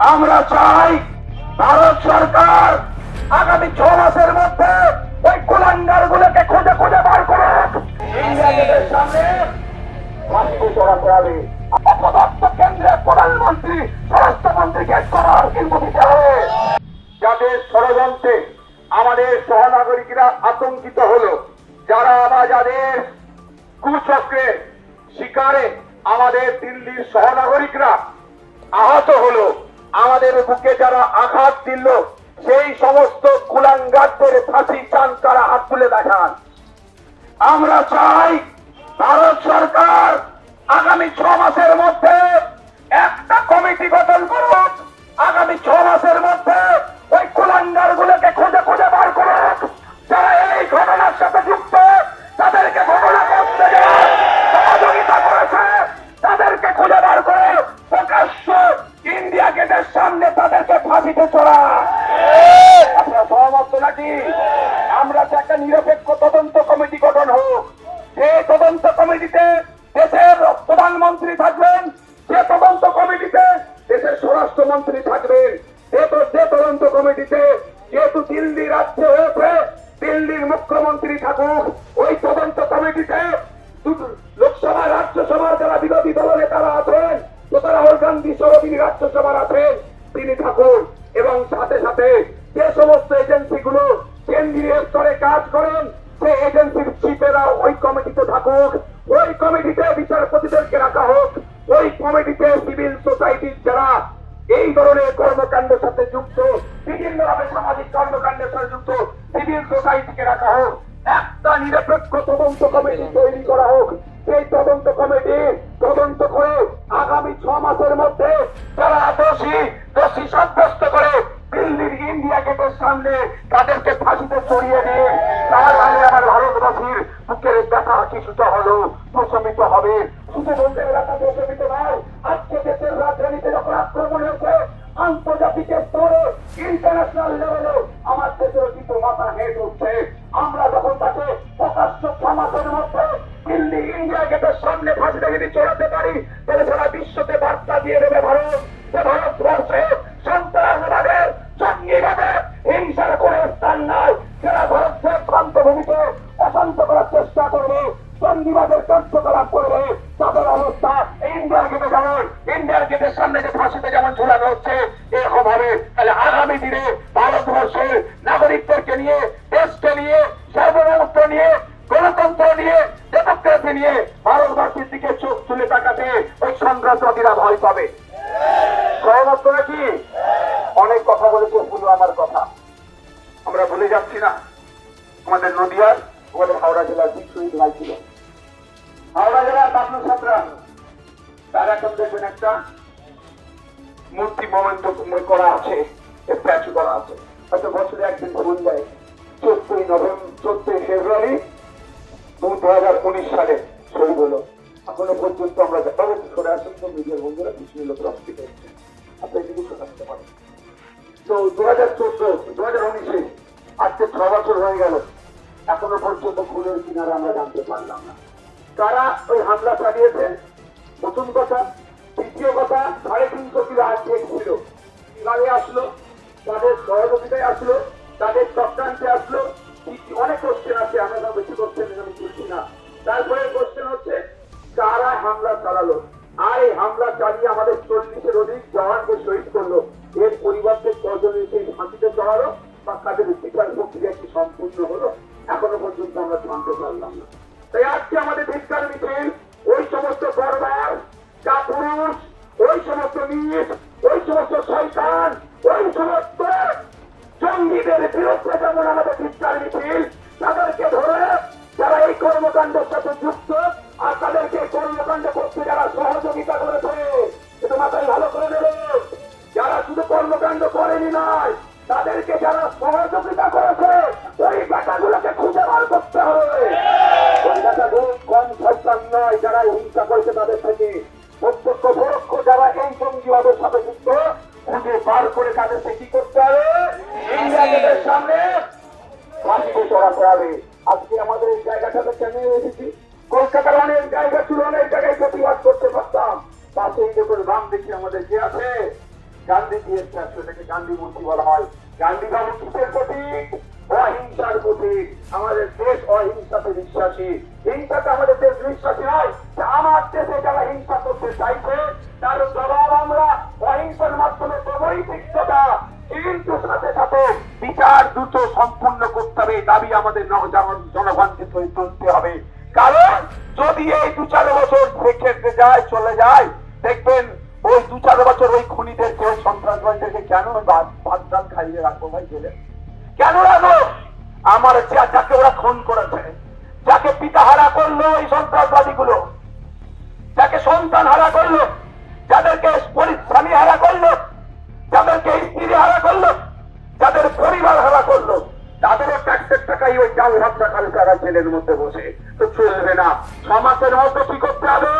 আমরা চাই ভারত সরকার আগামী ছ মাসের মধ্যে ওই কুলাঙ্গার গুলোকে খুঁজে খুঁজে বার কেন্দ্রের প্রধানমন্ত্রী যাদের ষড়যন্ত্রে আমাদের আতঙ্কিত হলো, যারা শিকারে আমাদের দিল্লির সহনাগরিকরা আহত হলো। আমাদের বুকে যারা আঘাত দিল, সেই সমস্ত কুলাঙ্গারদের ফাঁসি চান তারা হাত তুলে দেখান। আমরা চাই ভারত সরকার আগামী ছ মাসের মধ্যে একটা কমিটি গঠন করুক। আগামী ছ মাসের মধ্যে ওই কুলাঙ্গার গুলোকে খুঁজে খুঁজে বার করুক। যারা এই ঘটনার সাথে যুক্ত, তাদেরকে ঘটনা করতে সহযোগিতা করেছে, তাদেরকে খুঁজে বার করে প্রকাশ্য ইন্ডিয়া গেটের সামনে তাদেরকে ফাঁসিতে চড়া আপনারা সহমত নাকি? আমরা তো একটা নিরপেক্ষ তদন্ত কমিটি গঠন হোক। যে তদন্ত কমিটিতে দেশের প্রধানমন্ত্রী থাকবেন যুক্ত সিভিল সোসাইটিকে রাখা হোক? একটা নিরপেক্ষ তদন্ত কমিটি তৈরি করা হোক। সেই তদন্ত কমিটি তদন্ত করে আগামী ছ মাসের মধ্যে যারা দোষী দোষী সাব্যস্ত করে দিল্লির ইন্ডিয়া গেটের সামনে তাদেরকে ফাঁসিতে চড়িয়ে দিয়ে তাহলে আমার ভারতবাসীর বুকের ব্যথা কিছুটা হলো, প্রশমিত হবে। শুধু বলতে এলাকা প্রশমিত নয়, আজকে দেশের রাজধানীতে যখন আক্রমণ হয়েছে, আন্তর্জাতিক স্তরে ইন্টারন্যাশনাল লেভেলে মাথা হেঁট উঠছে। আমরা যখন তাকে প্রকাশ্য সমাজের মধ্যে দিল্লি ইন্ডিয়া গেটের সামনে ফাঁসি দেখে চড়াতে যাচ্ছি না। আমাদের নদিয়ার বলে হাওড়া জেলার বীর শহীদ ভাই ছিল। হাওড়া জেলার পাটনা ছাত্রা, তার এখন দেখবেন একটা মূর্তি মোমেন্ট করা আছে স্ট্যাচু করা আছে। হয়তো বছরে একদিন ভুল যায়। চোদ্দই নভেম্বর চোদ্দই ফেব্রুয়ারি দু হাজার উনিশ সালে শহীদ হলো। এখনও পর্যন্ত আমরা যথাযথ সরে আসেন তো মিডিয়ার বন্ধুরা, কিছু লোক রক্তি করছে আপনি সরে আসতে পারেন। তো দু হাজার চোদ্দ, দু হাজার উনিশে আজকে ছ বছর হয়ে গেল। এখনও পর্যন্ত খুনের কিনারা আমরা জানতে পারলাম না। তারা ওই হামলা চালিয়েছে? প্রথম কথা। দ্বিতীয় কথা, সাড়ে তিনশো কিলো আজকে ছিল। কীভাবে আসলো? তাদের সহযোগিতায় আসলো। তাদের চক্রান্তে আসলো। অনেক কোশ্চেন আছে, আমরা সব বেশি কোশ্চেন আমি তুলছি না। তারপরে কোশ্চেন হচ্ছে, কারা হামলা চালালো? আর এই হামলা চালিয়ে আমাদের চল্লিশের অধিক জওয়ানকে শহীদ করল। এর পরিবর্তে কজনের সেই ফাঁসিতে চড়ালো বা কাদের বিচার প্রক্রিয়া কি সম্পূর্ণ হলো। এখনও পর্যন্ত আমরা জানতে পারলাম না। তাই আজকে আমাদের ধিক্কার মিছিল ওই সমস্ত বরবার কাপুরুষ ওই সমস্ত নিজ ওই সমস্ত শয়তান, ওই সমস্ত জঙ্গিদের বিরুদ্ধে যেমন আমাদের ধিক্কার মিছিল, তাদেরকে ধরে যারা এই কর্মকাণ্ডের সাথে যুক্ত, আর তাদেরকে কর্মকাণ্ড করতে যারা সহযোগিতা করেছে এটা মাথায় ভালো করে নেবে। যারা শুধু কর্মকাণ্ড করেনি নয় তাদেরকে যারা সহযোগিতা করেছে, ওই বেটাগুলোকে খুঁজে বার করতে হবে। ওই কম সন্তান নয়, যারা হিংসা করেছে তাদের থেকে। প্রত্যক্ষ পরোক্ষ যারা এই জঙ্গিবাদের সাথে যুক্ত, খুঁজে বার করে তাদেরকে কি করতে হবে? সামনে ফাঁসিতে চড়াতে হবে। আজকে আমাদের এই জায়গাটাতে কেন এসেছি? কলকাতার অনেক জায়গা ছিল অনেক জায়গায় প্রতিবাদ করতে পারতাম। পাশেই দেখুন রাম দেখি আমাদের যে আছে গান্ধী গান্ধী দিয়ে সেটাকে গান্ধী মূর্তি বলা হয়। গান্ধী বাবু কিসের প্রতীক? অহিংসার প্রতীক। আমাদের দেশ অহিংসাতে বিশ্বাসী। হিংসাতে আমাদের দেশ বিশ্বাসী নয় আমার দেশে যারা হিংসা করতে চাইছে তার জবাব আমরা অহিংসার মাধ্যমে দেবই তিক্ততা কিন্তু সাথে সাথে বিচার দ্রুত সম্পূর্ণ করতে হবে দাবি আমাদের জনগণকে তুলতে হবে। কারণ যদি এই দু চার বছর থেকে যায়, চলে যায়, দেখবেন ওই দু চার বছর ওই সন্ত্রাসবাদীদেরকে কেন ভাত ভাত খাইয়ে রাখব ভাই জেলে? কেন রাখো আমার যাকে ওরা খুন করেছে, যাকে পিতা হারা করল এই সন্ত্রাসবাদী গুলো যাকে সন্তান হারা করল, যাদেরকে স্বামী হারা করল, যাদেরকে স্ত্রী হারা করল, যাদের পরিবার হারা করল তাদেরও ট্যাক্সের টাকাই ওই চাল ভাবটা কালকারা জেলের মধ্যে বসে। তো চলবে না। সমাজের মধ্যে কি করতে হবে?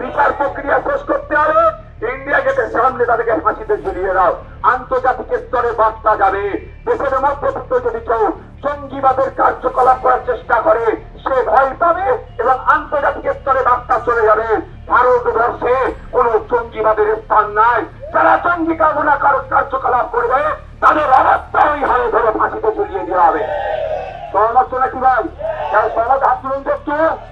বিচার প্রক্রিয়া শেষ করতে হবে। ইন্ডিয়া গেটের সামনে তাদেরকে ফাঁসিতে ঝুলিয়ে দাও। আন্তর্জাতিক স্তরে বার্তা যাবে। দেশের মধ্যে যদি কেউ জঙ্গিবাদের কার্যকলাপ করার চেষ্টা করে, সে ভয় পাবে এবং আন্তর্জাতিক স্তরে বার্তা চলে যাবে। ভারতবর্ষে কোন জঙ্গিবাদের স্থান নাই। যারা জঙ্গি কামনা কার- কার্যকলাপ করবে, তাদের অবস্থা ওই হারে ধরে ফাঁসিতে ঝুলিয়ে দেওয়া হবে। সহমত নাকি ভাই? সহমত হাত তুলুন তো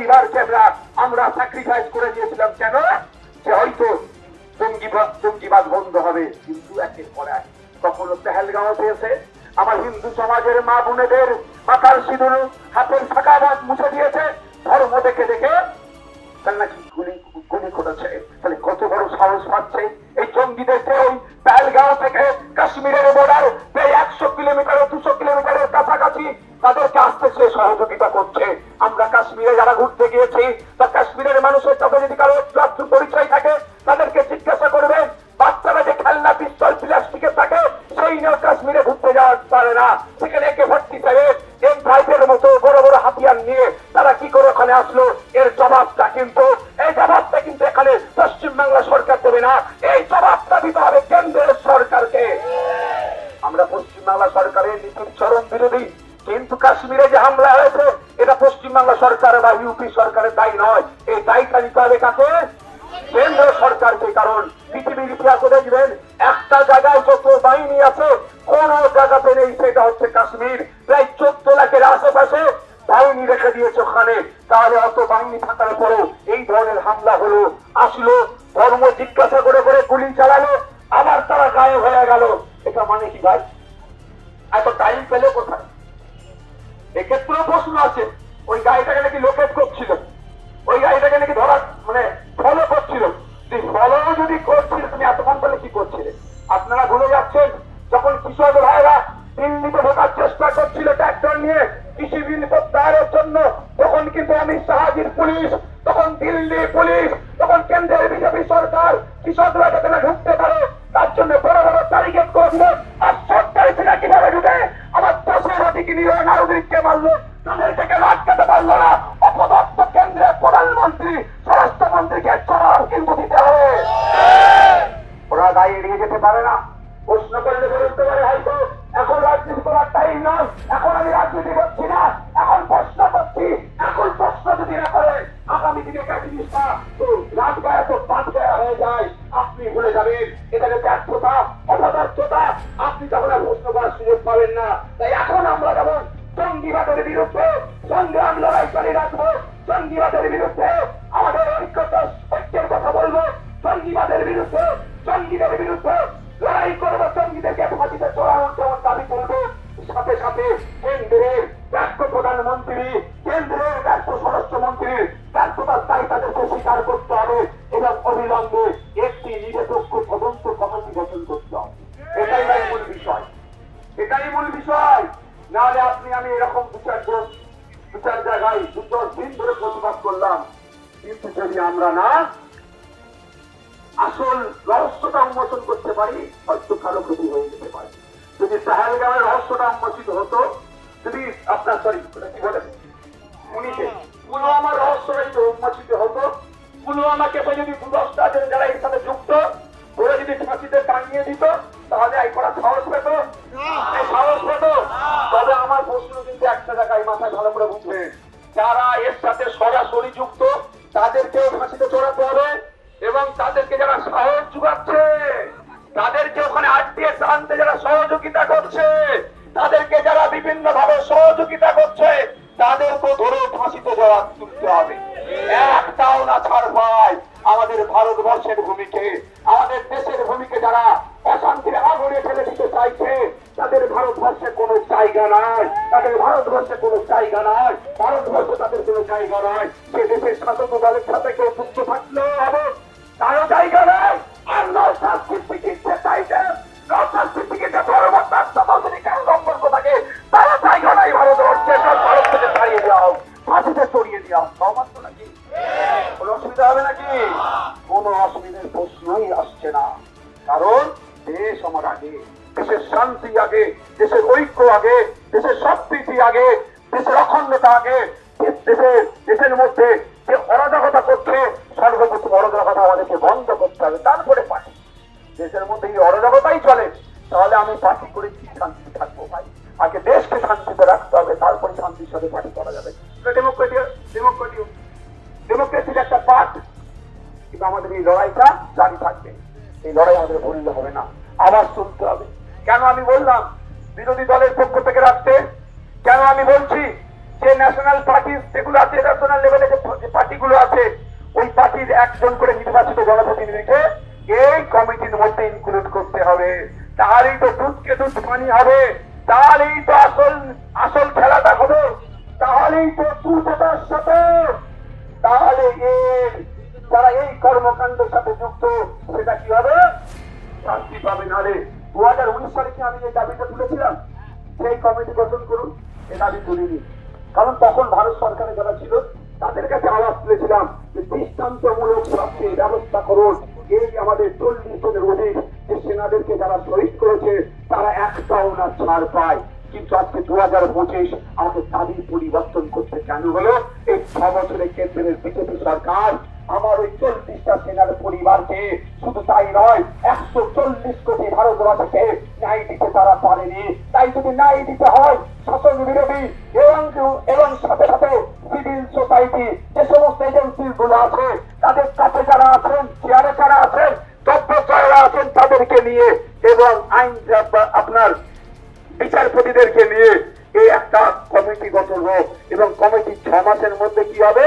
পরিবারকে আমরা আমরা স্যাক্রিফাইস করে দিয়েছিলাম কেন? যে হয়তো জঙ্গিবাদ জঙ্গিবাদ বন্ধ হবে, কিন্তু একের পর এক। কখনো পেহেলগাঁওতে এসে আমার হিন্দু সমাজের মা বোনেদের মাথার সিঁদুর হাতের ফাঁকা মুছে দিয়েছে। ধর্ম দেখে দেখে তার নাকি গুলি গুলি করেছে। তাহলে কত বড় সাহস পাচ্ছে? এই জঙ্গিদেরকে ওই পেহেলগাঁও থেকে কাশ্মীরের বর্ডার প্রায় একশো কিলোমিটার, দুশো কিলোমিটারের কাছাকাছি তাদেরকে কাছ থেকে সহযোগিতা করছে। আমরা কাশ্মীরে যারা ঘুরতে গিয়েছি, তা কাশ্মীরের মানুষের সাথে যদি কারও একটু পরিচয় থাকে, তাদেরকে জিজ্ঞাসা করবে, বাচ্চারা যে খেলনা পিস্তল প্লাস্টিকের থাকে, সেই নিয়েও কাশ্মীরে ঘুরতে যাওয়া পারে না। সেখানে একে ভর্তি সেভেন এম ফাইভের মতো বড় বড় হাতিয়ার নিয়ে তারা কি করে ওখানে আসলো? এর জবাবটা কিন্তু কাকে কেন্দ্র সরকারকে, কারণ পৃথিবীর ইতিহাসে দেখবেন, একটা জায়গায় যত বাহিনী আছে, কোন জায়গাতে নেই, সেটা হচ্ছে কাশ্মীর। প্রায় চোদ্দ লাখের আশেপাশে বাহিনী রেখে দিয়েছে ওখানে। তাহলে অত বাহিনী থাকার পরেও এই ধরনের হামলা হলো, আসলো বিজেপি সরকার কৃষকরা যাতে না ঢুকতে পারে, তার জন্য বড় বড় টার্গেট করেছিল আর সরকারি সেটা কীভাবে ঢুকে? আমার দেশের অধিকে নিয়ে নাগরিককে মারলো তাদের থেকে আটকাতে পারল না। অপদস্থ কেন্দ্রের প্রধানমন্ত্রী, স্বরাষ্ট্রমন্ত্রীকে কিন্তু দিতে হবে। ওরা এড়িয়ে যেতে পারে না। প্রশ্ন করলে বলতে পারে হয়তো, এখন রাজনীতি করার টাইম নয় এখন আমি রাজনীতি করছি না, এখন প্রশ্ন করছি, এখন প্রশ্ন যদি না করে, আগামী দিনে তো পাবেন না। তাই এখন আমরা যেমন জঙ্গিবাদের বিরুদ্ধে সংগ্রাম লড়াই চালিয়ে রাখব, জঙ্গিবাদের বিরুদ্ধে আমাদের ঐক্যতা ঐক্যের কথা বলব, জঙ্গিবাদের বিরুদ্ধে, জঙ্গিদের বিরুদ্ধে লড়াই করব, জঙ্গিদেরকে ফাঁসিতে চড়ানোর যেমন দাবি করব। সাথে সাথে কেন্দ্রের রাষ্ট্র প্রধানমন্ত্রী, কেন্দ্রের রাষ্ট্র মন্ত্রীর ব্যর্থতার দায়ী তাদেরকে স্বীকার করতে হবে এবং অবিলম্বে একটি নিরপেক্ষ তদন্ত কমিটি গঠন করতে হবে। এটাই মূল বিষয়। এটাই মূল বিষয়। নাহলে আপনি, আমি এরকম বিচার চার জায়গায় দু দিন ধরে প্রতিবাদ করলাম। কিন্তু যদি আমরা না আসল রহস্যটা উন্মোচন করতে পারি, হয়তো কারও ক্ষতি হয়ে যেতে পারে। যদি সাহেলগামের রহস্যটা উন্মোচিত হতো, যদি আপনার সরি কি বলেন উনিশে পুলওয়ামার রহস্যটা যদি উন্মোচিত হতো পুলওয়ামাকে যদি দুদশ যারা এর সাথে যুক্ত ওরা যদি ফাঁসিতে টাঙিয়ে দিত তাহলে এই করা সাহস পেত? সাহস পেত? তবে আমার প্রশ্ন কিন্তু একটা জায়গায় মাথায় ভালো করে বুঝবে। যারা এর সাথে সরাসরি যুক্ত তাদেরকেও ফাঁসিতে চড়াতে হবে এবং তাদেরকে যারা সাহস যোগাচ্ছে তাদেরকে ওখানে আটকে টানতে যারা সহযোগিতা করছে তাদেরকে যারা বিভিন্ন ভাবে সহযোগিতা করছে তাদেরকে ধরে ফাঁসিতে যাওয়া তুলতে হবে। একটাও না ছাড় পায় আমাদের ভারতবর্ষের ভূমিকে আমাদের দেশের ভূমিকে যারা অশান্তির আগুনে ফেলে দিতে চাইছে। তাদের ভারতবর্ষে কোনো জায়গা নাই। তাদের ভারতবর্ষে কোনো জায়গা নাই। ভারতবর্ষে তাদের কোনো জায়গা নাই। সে দেশের শাসক দলের সাথে কেউ যুক্ত থাকলেও হবে। তারও জায়গা নাই। আর চাইছে সম্পর্ক থাকে, তারও জায়গা নাই ভারতবর্ষে। সব ভারত থেকে তাড়িয়ে দেওয়া ফাঁসিতে চড়িয়ে দেওয়া নাকি? কোনো অসুবিধা হবে নাকি? কোনো অসুবিধার প্রশ্নই আসছে না। কারণ দেশ আমার আগে, দেশের শান্তি আগে, দেশের ঐক্য আগে, দেশের সম্প্রীতি আগে, দেশের অখণ্ডতা আগে, দেশের দেশের মধ্যে যে অরাজকতা করছে, সর্বপ্রথম অরাজকতা আমাদেরকে বন্ধ করতে হবে, তারপরে পার্টি দেশের মধ্যে এই অরাজকতাই চলে, তাহলে আমি পার্টি করে কি শান্তিতে থাকব ভাই? আগে দেশকে শান্তিতে রাখতে হবে, তারপরে শান্তির সাথে পার্টি করা যাবে। ডেমোক্রেটি ডেমোক্রেটি ডেমোক্রেসির একটা পার্ট কিন্তু আমাদের এই লড়াইটা জারি থাকবে। এই লড়াই আমাদের ভুললে হবে না। আবার শুনতে হবে। কেন আমি বললাম, বিরোধী দলের পক্ষ থেকে রাখতে? কেন আমি বলছি যে ন্যাশনাল পার্টি যেগুলো আছে ন্যাশনাল লেভেলে যে পার্টিগুলো আছে, ওই পার্টির একজন করে নির্বাচিত জনপ্রতিনিধিকে এই কমিটির মধ্যে ইনক্লুড করতে হবে। তাহলেই তো দুধকে দুধ পানি হবে। তাহলেই তো আসল আসল খেলাটা হবে। তাহলেই তো দুধটার সাথে। তাহলে এর যারা এই কর্মকাণ্ডের সাথে যুক্ত, সেটা কি হবে শান্তি পাবে নারে দু হাজার উনিশ সালে কি আমি এই দাবিটা তুলেছিলাম? সেই কমিটি গঠন করুন, এ দাবি তুলিনি। কারণ তখন ভারত সরকারে যারা ছিল, তাদের কাছে আওয়াজ তুলেছিলাম যে দৃষ্টান্তমূলক শাস্তির ব্যবস্থা করুন। এই আমাদের চল্লিশ জনের অধিক যে সেনাদেরকে যারা শহীদ করেছে, তারা একটাও না ছাড় পায়। কিন্তু আজকে দু হাজার পঁচিশ আমাকে দাবি পরিবর্তন করতে কেন হলো? এই ছ বছরের কেন্দ্রের বিজেপি সরকার আমার ওই চল্লিশটা সেনার পরিবারকে শুধু তাই নয়, একশো চল্লিশ কোটি ভারতবাসীকে ন্যায় দিতে তারা পারেনি। তাই যদি ন্যায় দিতে হয়, শাসন বিরোধী এবং এবং সাথে সাথে সিভিল সোসাইটি যে সমস্ত এজেন্সি গুলো আছে, তাদের কাছে যারা আছেন চেয়ারে যারা আছেন তত্ত্বচয়রা আছেন, তাদেরকে নিয়ে এবং আইন আপনার বিচারপতিদেরকে নিয়ে এই একটা কমিটি গঠন হোক এবং কমিটি ছ মাসের মধ্যে কি হবে?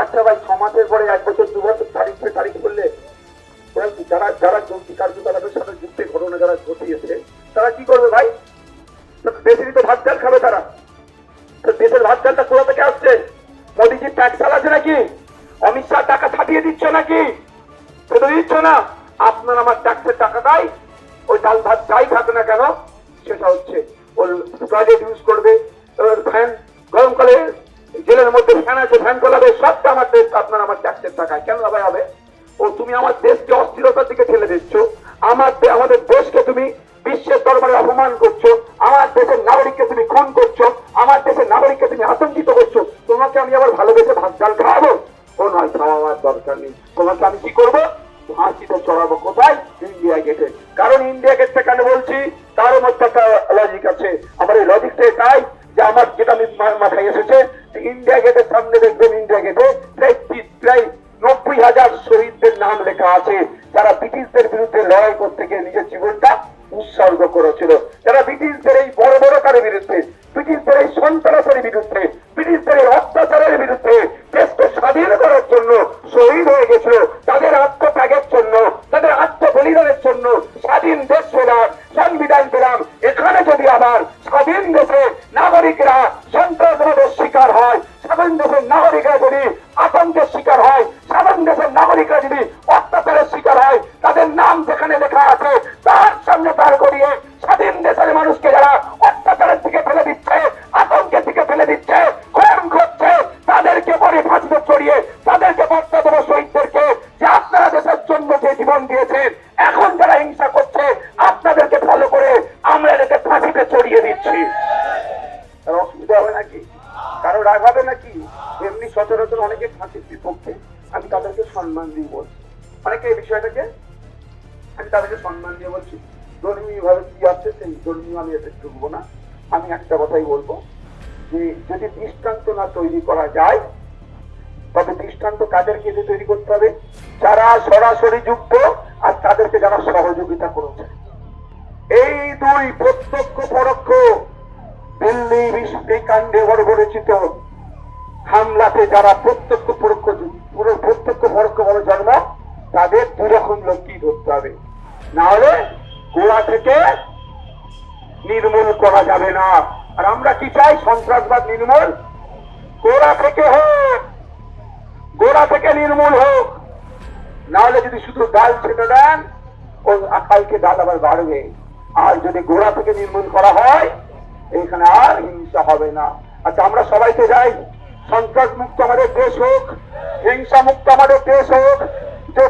আচ্ছা ভাই, ছ মাসের পরে এক বছর, দু বছর তারিখ তারিখ করলে যারা যারা জঙ্গি কার্যকলাপের সাথে যুক্ত ঘটনা যারা ঘটিয়েছে, তারা কি করবে ভাই? দেশেরই তো ভাত চাল খাবে তারা। তো দেশের ভাত চালটা কোথা থেকে আসছে? মোদীজি ট্যাক্স চালাচ্ছে নাকি? অমিত শাহ টাকা ছাপিয়ে দিচ্ছে নাকি? সেটা দিচ্ছ না? আপনার আমার ট্যাক্সের টাকা দেয় ওই ডাল ভাত যাই খাবে না কেন, সেটা হচ্ছে ওর টয়লেট ইউজ করবে ফ্যান, গরমকালে জেলের মধ্যে ফ্যান আছে ফ্যান চালাবে সবটা আমার দেশ, আপনার আমার ট্যাক্সের টাকায়। কেন লাভাই হবে ও, তুমি আমার দেশকে অস্থিরতার দিকে ঠেলে দিচ্ছ। আমার আমাদের দেশকে তুমি বিশ্বের দরবারে অপমান করছ। আমার দেশের নাগরিককে তুমি খুন করছ। আমার দেশের নাগরিককে তুমি আতঙ্কিত করছ। তোমাকে আমি আবার ভালোবেসে ভাত ডাল খাওয়াবো ও নয় খাওয়াবার দরকার নেই। তোমাকে আমি কি করব? ফাঁসিতে চড়াবো। কোথায়? ইন্ডিয়া গেটে। কারণ ইন্ডিয়া গেটটা কেন বলছি? তার মধ্যে একটা লজিক আছে। আমার এই লজিকটা এটাই যে আমার যেটা মাথায় এসেছে, যে ইন্ডিয়া গেটের সামনে দেখবেন ইন্ডিয়া গেটে প্রায় প্রায় নব্বই হাজার শহীদদের নাম লেখা আছে। বলব যে যদি দৃষ্টান্ত না তৈরি করা যায়, তবে দৃষ্টান্ত কাদেরকে দিয়ে তৈরি করতে হবে? যারা সরাসরি যুক্ত আর তাদেরকে যারা সহযোগিতা করেছে। এই দুই প্রত্যক্ষ পরোক্ষ দিল্লি কাণ্ডে বড় হামলাতে যারা প্রত্যক্ষ পরোক্ষ পুরো প্রত্যক্ষ পরোক্ষ বড় জন্ম, তাদের দুই রকম লোককেই ধরতে হবে। না হলে গোড়া থেকে নির্মূল করা যাবে না। আর আমরা কি চাই? সন্ত্রাসবাদ নির্মূল? গোড়া থেকে হোক, গোড়া থেকে নির্মূল হোক। না হলে যদি শুধু ডাল ছেটে দেন, ওই আকাইকে ডাল আবার বাড়বে। আর যদি গোড়া থেকে নির্মূল করা হয়, এখানে আর হিংসা হবে না। আচ্ছা আমরা সবাইকে যাই। সন্ত্রাস মুক্ত আমাদের দেশ হোক হিংসা মুক্ত আমাদের দেশ হোক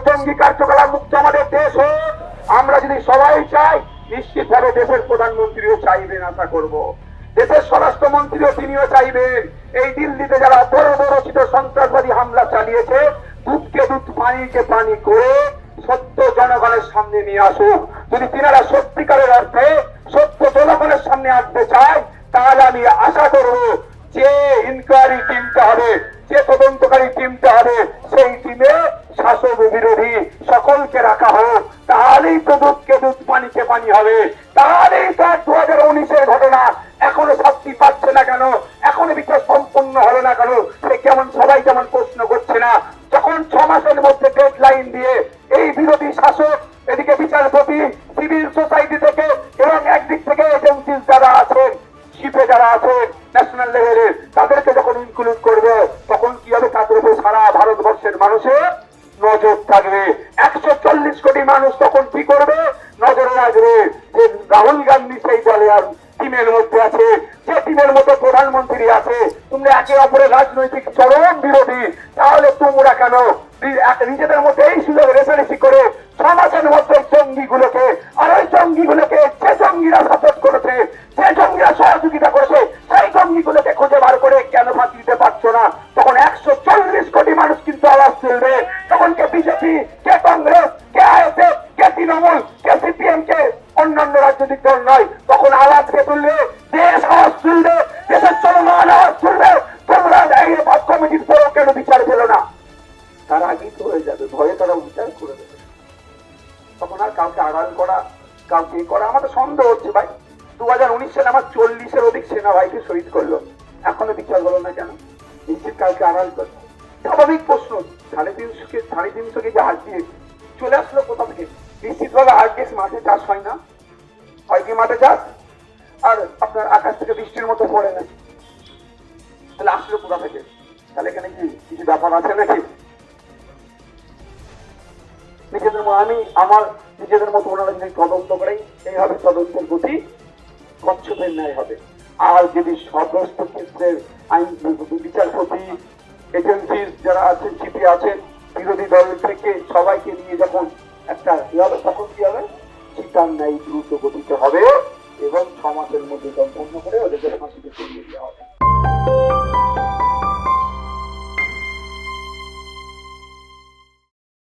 জঙ্গি কার্যকলাপ মুক্ত আমাদের দেশ হোক, আমরা যদি সবাই চাই, নিশ্চিতভাবে দেশের প্রধানমন্ত্রীও চাইবেন, আশা করব। দেশের স্বরাষ্ট্রমন্ত্রীও তিনিও চাইবেন, এই দিল্লিতে যারা বড় বড় ছিল সন্ত্রাসবাদী হামলা চালিয়েছে, দুধকে দুধ, পানিকে পানি করে সত্য জনগণের সামনে নিয়ে আসুক। যদি তিনারা সত্যিকারের অর্থে সত্য জনগণের সামনে আসতে চায়, তাহলে আমি আশা করব যে ইনকোয়ারি টিমটা হবে, যে তদন্তকারী টিমটা হবে, সেই টিমে শাসক বিরোধী সকলকে রাখা হোক। তাহলেই তো দুধকে দুধ, পানিকে পানি হবে। মানুষের নজর থাকবে। একশো চল্লিশ কোটি মানুষ তখন কি করবে? নজরে রাখবে যে রাহুল গান্ধী সেই দলে আর টিমের সিপিএম অন্যান্য রাজনৈতিক দল নয়, তখন আওয়াজ কে তুলবে? দেশ আওয়াজ তুলবে, দেশের চলমান আওয়াজ তুলবে। তোমরা এই পথ কমিটির পরেও কেন বিচার পেল না? তার আগেই তো হয়ে যাবে, ভয়ে তারা বিচার করে দেবে। তখন আর কাউকে আড়াল করা, কাউকে করা আমার তো সন্দেহ হচ্ছে ভাই। দু হাজার উনিশ সালে আমার চল্লিশের অধিক সেনা ভাইকে শহীদ করল। এখনও বিচার হলো না কেন? নিশ্চিত কাউকে আড়াল করছে স্বাভাবিক প্রশ্ন, সাড়ে তিনশো কে সাড়ে তিনশো কেজি আরডিএক্স চলে আসলো কোথা থেকে? নিশ্চিতভাবে মাঠে চাষ হয় না? হয় কি মাঠে চাষ? আর আপনার আকাশ থেকে বৃষ্টির মতো পড়ে না। তাহলে কোথা থেকে? তাহলে এখানে কি কিছু ব্যাপার আছে নাকি? নিজেদের আমি আমার নিজেদের মতো ওনারা যদি তদন্ত করেন, এইভাবে তদন্তের গতি কচ্ছপের ন্যায় হবে। আর যদি সমস্ত ক্ষেত্রের আইন বিচারপতি এজেন্সির যারা আছেন জিপি আছেন, বিরোধী দল থেকে সবাইকে নিয়ে যখন একটা কি হবে তখন কি হবে? শিকার ন্যায় দ্রুত গতিতে হবে এবং ছ মাসের মধ্যে সম্পন্ন করে ওদেরকে ফাঁসিতে চলিয়ে দেওয়া হবে।